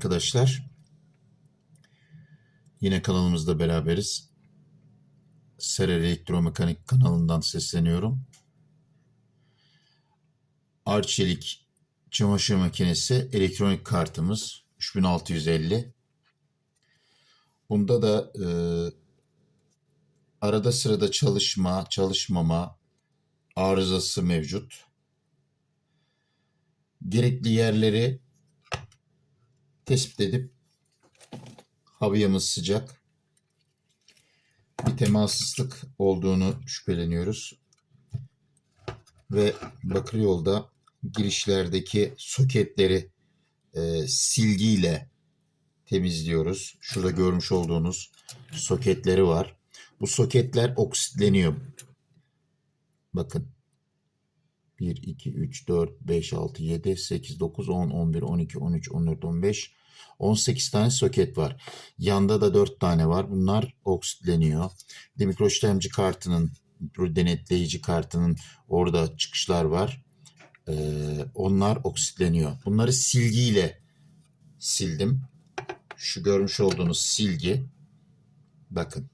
arkadaşlar. Yine kanalımızda beraberiz. Serer Elektromekanik kanalından sesleniyorum. Arçelik çamaşır makinesi elektronik kartımız 3650. Bunda da e, arada sırada çalışma, çalışmama arızası mevcut. Gerekli yerleri tespit edip havayımız sıcak. Bir temassızlık olduğunu şüpheleniyoruz. Ve bakır yolda girişlerdeki soketleri e, silgiyle temizliyoruz. Şurada görmüş olduğunuz soketleri var. Bu soketler oksitleniyor. Bakın. 1, 2, 3, 4, 5, 6, 7, 8, 9, 10, 11, 12, 13, 14, 15, 18 tane soket var. Yanda da 4 tane var. Bunlar oksitleniyor. Bir kartının, mikro denetleyici kartının orada çıkışlar var. Ee, onlar oksitleniyor. Bunları silgiyle sildim. Şu görmüş olduğunuz silgi. Bakın.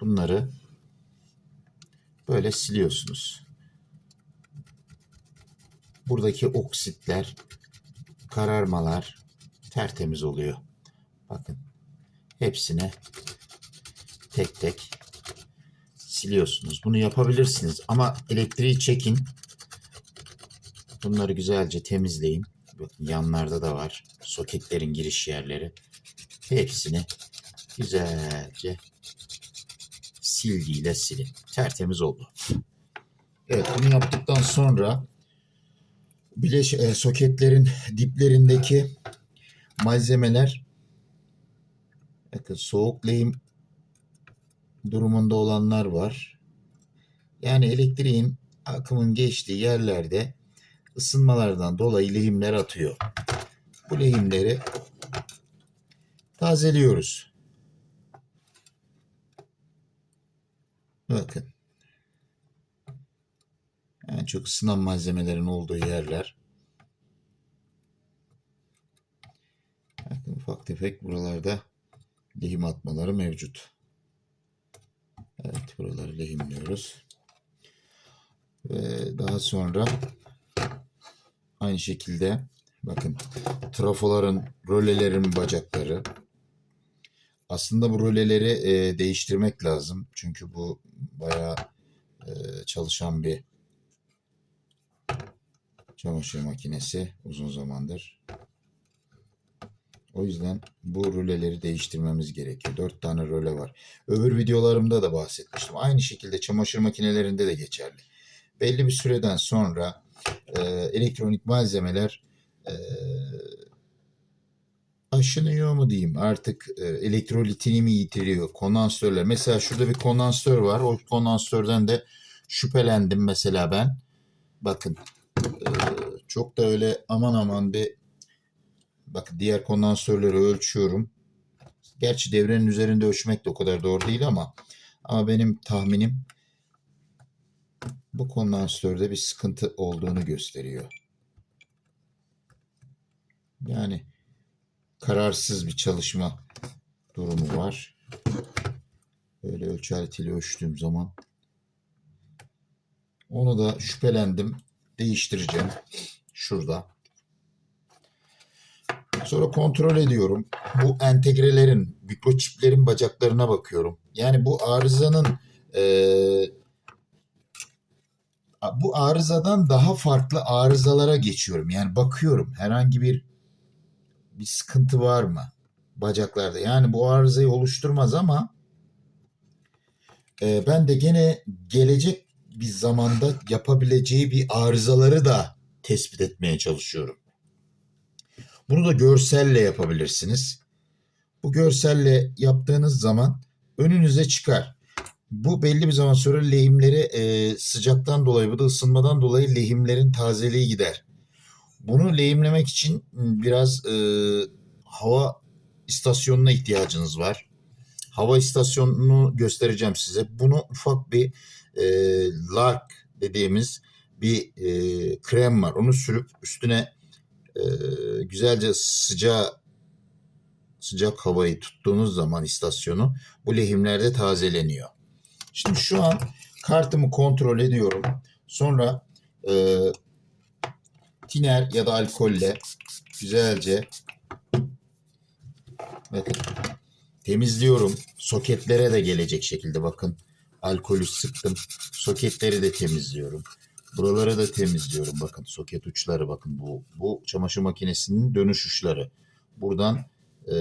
Bunları böyle siliyorsunuz. Buradaki oksitler, kararmalar tertemiz oluyor. Bakın. Hepsine tek tek siliyorsunuz. Bunu yapabilirsiniz ama elektriği çekin. Bunları güzelce temizleyin. Bakın yanlarda da var. Soketlerin giriş yerleri. Hepsini güzelce silgiyle silin. Tertemiz oldu. Evet bunu yaptıktan sonra bileş e, soketlerin diplerindeki malzemeler bakın soğuk lehim durumunda olanlar var. Yani elektriğin akımın geçtiği yerlerde ısınmalardan dolayı lehimler atıyor. Bu lehimleri tazeliyoruz. Bakın. Çok ısınan malzemelerin olduğu yerler. Bakın ufak tefek buralarda lehim atmaları mevcut. Evet buraları lehimliyoruz. Ve daha sonra aynı şekilde bakın trafoların, rölelerin bacakları. Aslında bu röleleri e, değiştirmek lazım. Çünkü bu bayağı e, çalışan bir çamaşır makinesi uzun zamandır. O yüzden bu röleleri değiştirmemiz gerekiyor. Dört tane röle var. Öbür videolarımda da bahsetmiştim. Aynı şekilde çamaşır makinelerinde de geçerli. Belli bir süreden sonra e, elektronik malzemeler e, aşınıyor mu diyeyim artık e, elektrolitini mi yitiriyor kondansatörler. Mesela şurada bir kondansatör var. O kondansatörden de şüphelendim mesela ben. Bakın e, çok da öyle aman aman bir bakın diğer kondansatörleri ölçüyorum. Gerçi devrenin üzerinde ölçmek de o kadar doğru değil ama ama benim tahminim bu kondansatörde bir sıkıntı olduğunu gösteriyor. Yani kararsız bir çalışma durumu var. Böyle ölçü aletiyle ölçtüğüm zaman onu da şüphelendim. Değiştireceğim. Şurada. Sonra kontrol ediyorum. Bu entegrelerin, mikroçiplerin bacaklarına bakıyorum. Yani bu arızanın eee bu arızadan daha farklı arızalara geçiyorum. Yani bakıyorum herhangi bir bir sıkıntı var mı bacaklarda? Yani bu arızayı oluşturmaz ama e, ben de gene gelecek bir zamanda yapabileceği bir arızaları da tespit etmeye çalışıyorum. Bunu da görselle yapabilirsiniz. Bu görselle yaptığınız zaman önünüze çıkar. Bu belli bir zaman sonra lehimleri e, sıcaktan dolayı bu da ısınmadan dolayı lehimlerin tazeliği gider. Bunu lehimlemek için biraz e, hava istasyonuna ihtiyacınız var. Hava istasyonunu göstereceğim size. Bunu ufak bir e, lark dediğimiz bir e, krem var. Onu sürüp üstüne e, güzelce sıcağı sıcak havayı tuttuğunuz zaman istasyonu bu lehimlerde tazeleniyor. Şimdi şu an kartımı kontrol ediyorum. Sonra e, tiner ya da alkolle güzelce bakın temizliyorum. Soketlere de gelecek şekilde bakın. Alkolü sıktım. Soketleri de temizliyorum. Buraları da temizliyorum. Bakın soket uçları bakın bu bu çamaşır makinesinin dönüş uçları. Buradan e,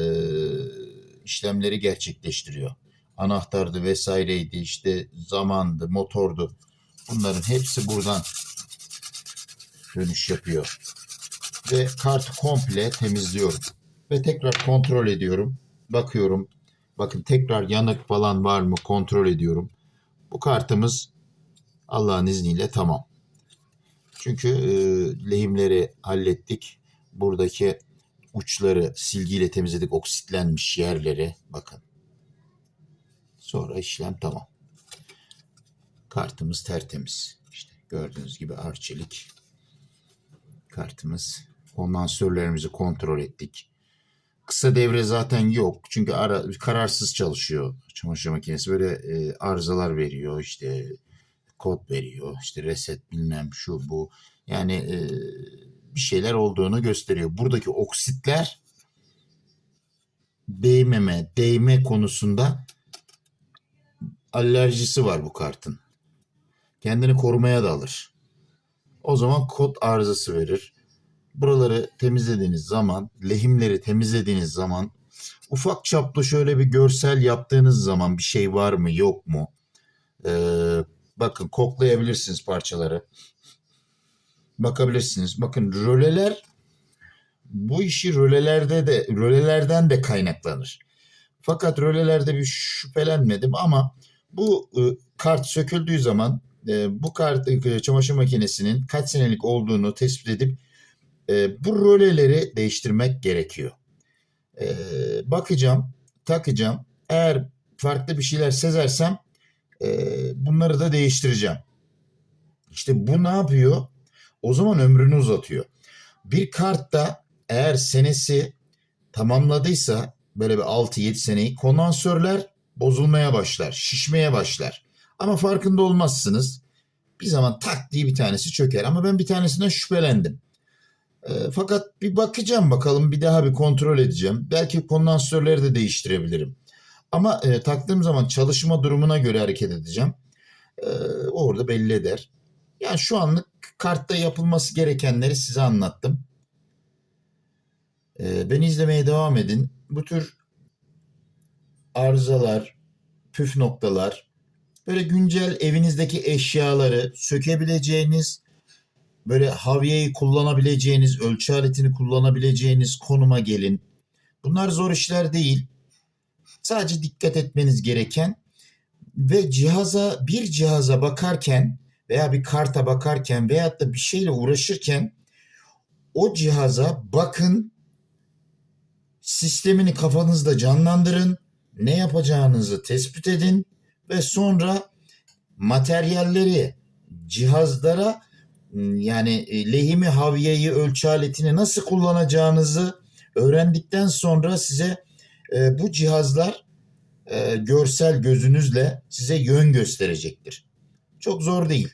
işlemleri gerçekleştiriyor. Anahtardı vesaireydi işte zamandı motordu. Bunların hepsi buradan dönüş yapıyor. Ve kartı komple temizliyorum. Ve tekrar kontrol ediyorum. Bakıyorum. Bakın tekrar yanık falan var mı kontrol ediyorum. Bu kartımız Allah'ın izniyle tamam. Çünkü e, lehimleri hallettik. Buradaki uçları silgiyle temizledik. Oksitlenmiş yerleri. Bakın. Sonra işlem tamam. Kartımız tertemiz. İşte gördüğünüz gibi arçelik kartımız. Kondansörlerimizi kontrol ettik. Kısa devre zaten yok. Çünkü ara, kararsız çalışıyor çamaşır makinesi. Böyle e, arızalar veriyor. işte kod veriyor. işte reset bilmem şu bu. Yani e, bir şeyler olduğunu gösteriyor. Buradaki oksitler değmeme, değme konusunda alerjisi var bu kartın. Kendini korumaya da alır. O zaman kod arızası verir. Buraları temizlediğiniz zaman, lehimleri temizlediğiniz zaman ufak çaplı şöyle bir görsel yaptığınız zaman bir şey var mı yok mu? Ee, bakın koklayabilirsiniz parçaları. Bakabilirsiniz. Bakın röleler bu işi rölelerde de rölelerden de kaynaklanır. Fakat rölelerde bir şüphelenmedim ama bu e, kart söküldüğü zaman e, bu kart e, çamaşır makinesinin kaç senelik olduğunu tespit edip e, bu röleleri değiştirmek gerekiyor. E, bakacağım, takacağım. Eğer farklı bir şeyler sezersem e, bunları da değiştireceğim. İşte bu ne yapıyor? O zaman ömrünü uzatıyor. Bir kartta eğer senesi tamamladıysa böyle bir 6-7 seneyi kondansörler bozulmaya başlar, şişmeye başlar. Ama farkında olmazsınız. Bir zaman tak diye bir tanesi çöker ama ben bir tanesinden şüphelendim. E, fakat bir bakacağım bakalım bir daha bir kontrol edeceğim. Belki kondansörleri de değiştirebilirim. Ama e, taktığım zaman çalışma durumuna göre hareket edeceğim. E, orada belli eder. Yani şu anlık kartta yapılması gerekenleri size anlattım. E, beni izlemeye devam edin. Bu tür arızalar, püf noktalar, böyle güncel evinizdeki eşyaları sökebileceğiniz, böyle havyeyi kullanabileceğiniz, ölçü aletini kullanabileceğiniz konuma gelin. Bunlar zor işler değil. Sadece dikkat etmeniz gereken ve cihaza bir cihaza bakarken veya bir karta bakarken veyahut da bir şeyle uğraşırken o cihaza bakın sistemini kafanızda canlandırın ne yapacağınızı tespit edin ve sonra materyalleri cihazlara yani e, lehimi havyeyi ölçü aletini nasıl kullanacağınızı öğrendikten sonra size e, bu cihazlar e, görsel gözünüzle size yön gösterecektir. Çok zor değil.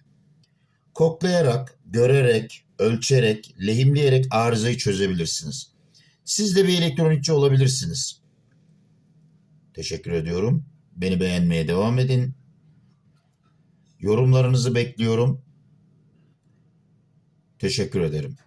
Koklayarak, görerek, ölçerek, lehimleyerek arızayı çözebilirsiniz. Siz de bir elektronikçi olabilirsiniz. Teşekkür ediyorum. Beni beğenmeye devam edin. Yorumlarınızı bekliyorum. Teşekkür ederim.